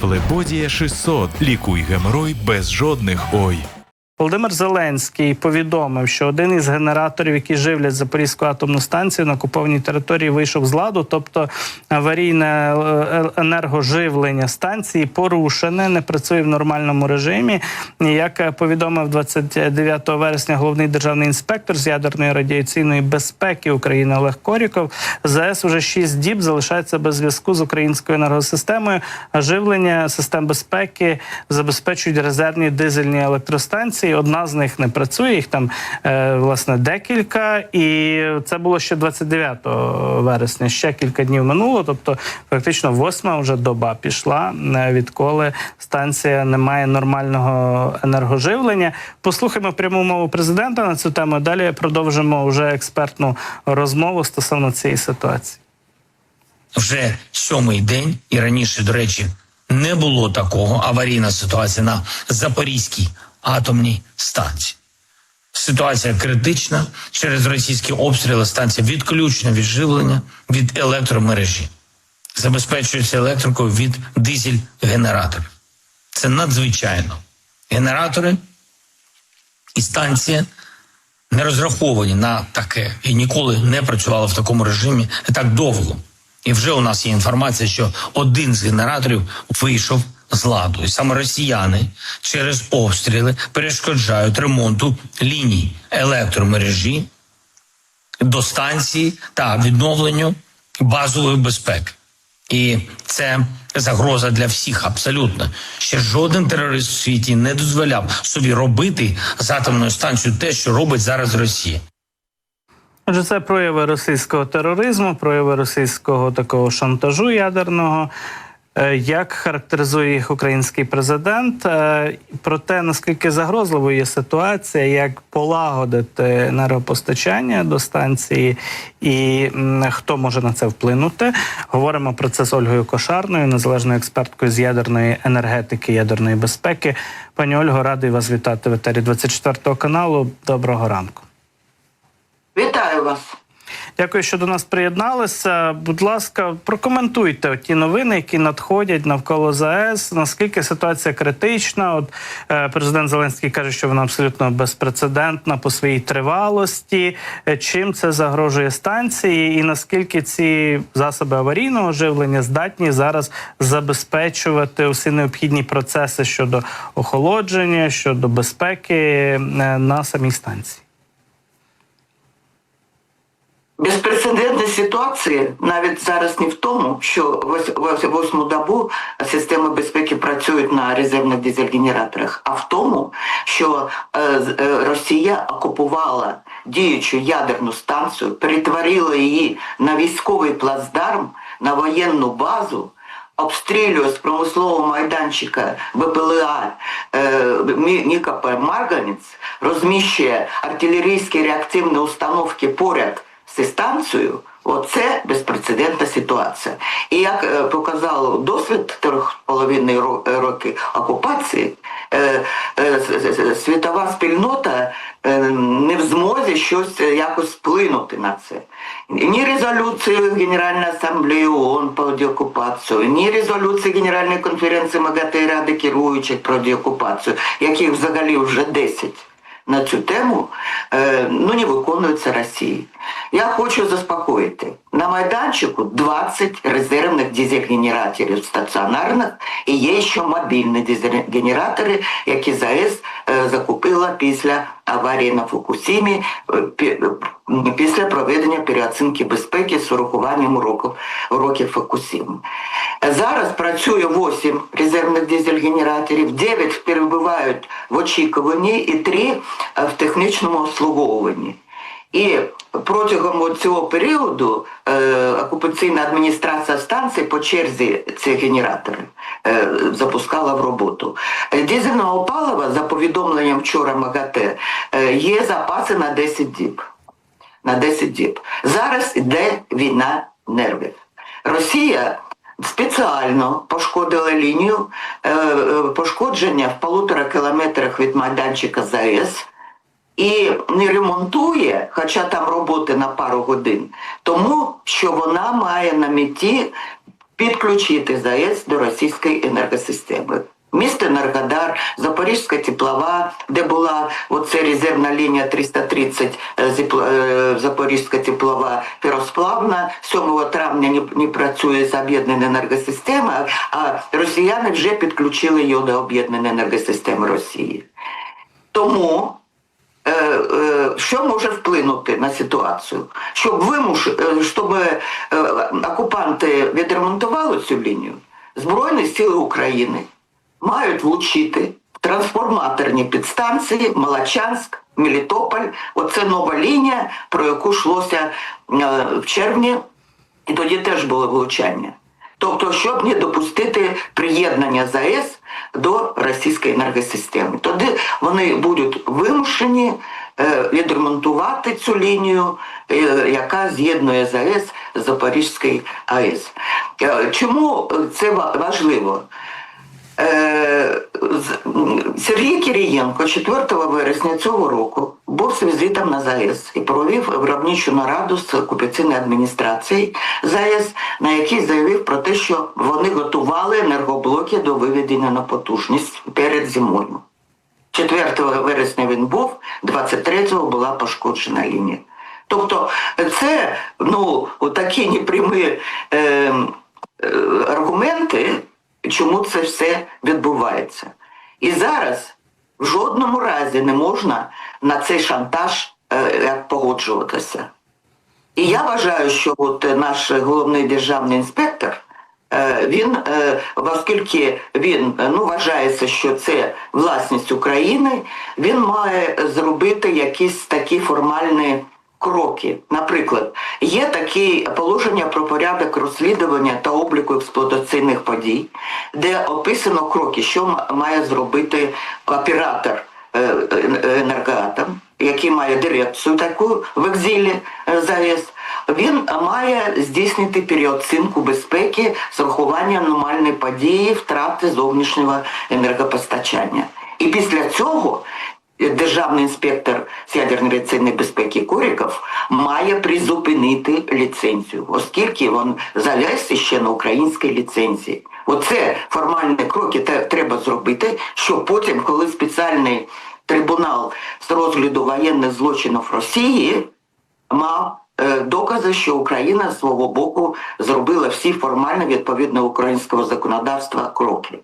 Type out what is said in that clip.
Флебодія 600. Лікуй геморой без жодних ой. Володимир Зеленський повідомив, що один із генераторів, які живлять Запорізьку атомну станцію на окупованій території, вийшов з ладу, тобто аварійне е, енергоживлення станції порушене, не працює в нормальному режимі. Як е, повідомив 29 вересня головний державний інспектор з ядерної радіаційної безпеки України Олег Коріков, ЗАЕС уже 6 діб залишається без зв'язку з українською енергосистемою. А живлення систем безпеки забезпечують резервні дизельні електростанції. Одна з них не працює, їх там е, власне декілька, і це було ще 29 вересня. Ще кілька днів минуло. Тобто, фактично, восьма вже доба пішла, е, відколи станція не має нормального енергоживлення. Послухаємо пряму мову президента на цю тему. Далі продовжимо вже експертну розмову стосовно цієї ситуації. вже сьомий день, і раніше, до речі, не було такого аварійна ситуація на Запорізькій атомній станції. Ситуація критична через російські обстріли. Станція відключена від живлення від електромережі, забезпечується електрикою від дизель-генераторів. Це надзвичайно. Генератори і станція не розраховані на таке і ніколи не працювали в такому режимі так довго. І вже у нас є інформація, що один з генераторів вийшов з ладу. І саме росіяни через обстріли перешкоджають ремонту ліній електромережі до станції та відновленню базової безпеки. І це загроза для всіх абсолютно. Ще жоден терорист у світі не дозволяв собі робити з атомною станцією те, що робить зараз Росія. Отже, це прояви російського тероризму, прояви російського такого шантажу ядерного. Е, Як характеризує їх український президент? Е, Про те, наскільки загрозливою є ситуація, як полагодити енергопостачання до станції і хто може на це вплинути? Говоримо про це з Ольгою Кошарною, незалежною експерткою з ядерної енергетики, ядерної безпеки. Пані Ольго, радий вас вітати в етері 24 каналу. Доброго ранку. Вітаю вас. Дякую, що до нас приєдналися. Будь ласка, прокоментуйте ті новини, які надходять навколо ЗАЕС. Наскільки ситуація критична? От е, президент Зеленський каже, що вона абсолютно безпрецедентна по своїй тривалості. Е, Чим це загрожує станції, і наскільки ці засоби аварійного живлення здатні зараз забезпечувати усі необхідні процеси щодо охолодження, щодо безпеки е, на самій станції? Безпрецедентна ситуація навіть зараз не в тому, що вось- вось- восьму добу системи безпеки працюють на резервних дизель-генераторах, а в тому, що е, е, Росія окупувала діючу ядерну станцію, перетворила її на військовий плацдарм, на воєнну базу. Обстрілює з промислового майданчика БПЛА е, Марганець, розміщує артилерійські реактивні установки поряд зі оце безпрецедентна ситуація. І як е, показав досвід трьох половиною е, роки окупації, е, світова спільнота не в змозі щось якось вплинути на це. Ні резолюції Генеральної асамблеї ООН про деокупацію, ні резолюції Генеральної конференції МАГАТЕ Ради керуючих про деокупацію, яких взагалі вже 10 на цю тему е, ну, не виконується Росії. Я хочу заспокоїти. На майданчику 20 резервних дизель-генераторів стаціонарних і є ще мобільні дизель-генератори, які ЗАЕС закупила після аварії на Фукусімі, е, е, після проведення переоцінки безпеки з урахуванням уроків, уроків Фукусіми. Зараз працює 8 резервних дизель-генераторів, 9 перебувають в очікуванні і 3 в технічному обслуговуванні. І протягом цього періоду е, окупаційна адміністрація станції по черзі ці генератори е, запускала в роботу. Дизельного палива, за повідомленням вчора МАГАТЕ, е, є запаси на 10 діб. На 10 діб. Зараз йде війна нервів. Росія спеціально пошкодила лінію е, е, пошкодження в полутора кілометрах від майданчика ЗАЕС і не ремонтує, хоча там роботи на пару годин, тому що вона має на меті підключити ЗАЕС до російської енергосистеми. Місто Енергодар, Запорізька теплова, де була оце резервна лінія 330 е, е, Запорізька теплова феросплавна. 7 травня не, працює з об'єднаною енергосистемою, а росіяни вже підключили її до об'єднаної енергосистеми Росії. Тому що може вплинути на ситуацію? Щоб вимуш, е, щоб е, окупанти відремонтували цю лінію, Збройні сили України мають влучити трансформаторні підстанції Молочанськ, Мелітополь. Оце нова лінія, про яку йшлося е, в червні, і тоді теж було влучання. Тобто, щоб не допустити приєднання ЗАЕС до російської енергосистеми. Тоді вони будуть вимушені е, відремонтувати цю лінію, е, яка з'єднує ЗАЕС з Запорізької АЕС. Е, Чому це ва- важливо? Е, Сергій Кирієнко 4 вересня цього року був з візитом на ЗАЕС і провів виробничу нараду з окупаційної адміністрації ЗАЕС, на якій заявив про те, що вони готували енергоблоки до виведення на потужність перед зимою. 4 вересня він був, 23-го була пошкоджена лінія. Тобто це ну, такі непрямі е, е, аргументи, чому це все відбувається. І зараз в жодному разі не можна на цей шантаж е, погоджуватися. І я вважаю, що от наш головний державний інспектор, е, він, е, оскільки він е, ну, вважається, що це власність України, він має зробити якісь такі формальні кроки. Наприклад, є такі положення про порядок розслідування та обліку експлуатаційних подій, де описано кроки, що має зробити оператор е, е, енергоатом, який має дирекцію таку в екзилі е, ЗАЕС, він має здійснити переоцінку безпеки з урахуванням аномальної події втрати зовнішнього енергопостачання. І після цього державний інспектор з ядерної радіаційної безпеки Коріков має призупинити ліцензію, оскільки він залез ще на українській ліцензії. Оце формальні кроки треба зробити, щоб потім, коли спеціальний трибунал з розгляду воєнних злочинів Росії мав е, докази, що Україна з свого боку зробила всі формально відповідно українського законодавства кроки.